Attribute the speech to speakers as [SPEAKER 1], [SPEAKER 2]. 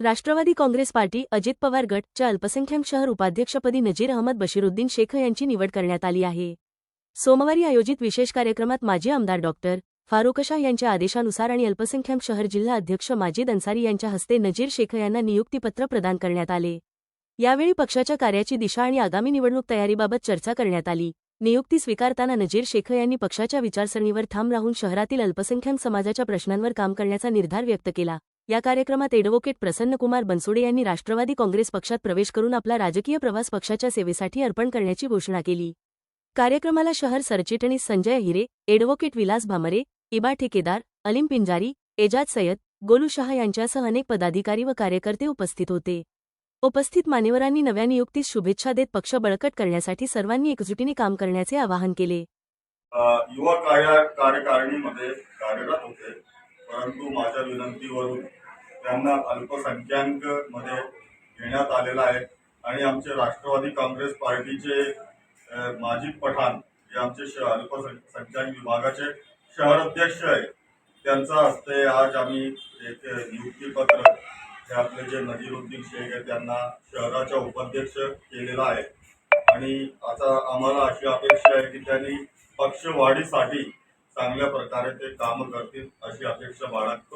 [SPEAKER 1] Rashtrawadi Congress party Ajit Pawar गट च्या अल्पसंख्याक शहर उपाध्यक्षपदी नजीर अहमद बशीरुद्दीन शेख यांची निवड करण्यात आली आहे. सोमवारी आयोजित विशेष कार्यक्रमात माजी आमदार डॉक्टर फारुक शाह यांच्या आदेशानुसार आणि अल्पसंख्याक शहर जिल्हा अध्यक्ष माजी अन्सारी यांच्या हस्ते नजीर शेख यांना नियुक्तीपत्र प्रदान करण्यात आले. यावेळी पक्षाच्या कार्याची दिशा आणि आगामी निवडणूक तयारीबाबत चर्चा करण्यात आली. नियुक्ती स्वीकारताना नजीर शेख यांनी पक्षाच्या विचारसरणीवर ठाम राहून शहरातील अल्पसंख्याक समाजाच्या प्रश्नांवर काम करण्याचा निर्धार व्यक्त केला. या कार्यक्रमात एडव्होकेट प्रसन्नकुमार बनसोडे यांनी राष्ट्रवादी काँग्रेस पक्षात प्रवेश करून आपला राजकीय प्रवास पक्षाच्या सेवेसाठी अर्पण करण्याची घोषणा केली. कार्यक्रमाला शहर सरचिटणीस संजय हिरे एडव्होकेट विलास भामरे इबा ठेकेदार अलिम पिंजारी एजाज सय्यद गोलू शहा यांच्यासह अनेक पदाधिकारी व कार्यकर्ते उपस्थित होते. उपस्थित मान्यवरांनी नव्या नियुक्तीस शुभेच्छा देत पक्ष बळकट करण्यासाठी सर्वांनी एकजुटीने काम करण्याचे आवाहन केले.
[SPEAKER 2] युवा कार्यकारिणीमध्ये कार्यरत होते परंतु माझ्या विनंतीवरून त्यांना अल्पसंख्याकमध्ये घेण्यात आलेलं आहे. आणि आमचे राष्ट्रवादी काँग्रेस पार्टीचे माजी पठाण जे आमचे श- अल्पसंख्याक विभागाचे शहर अध्यक्ष आहे त्यांचा हस्ते आज आम्ही एक नियुक्तीपत्र हे आपले जे नजीरुद्दीन शेख आहे त्यांना शहराच्या उपाध्यक्ष केलेला आहे. आणि आता आम्हाला अशी अपेक्षा आहे की त्यांनी पक्षवाढीसाठी चांगल्या प्रकारे ते काम करतील अशी अपेक्षा बाळगतो.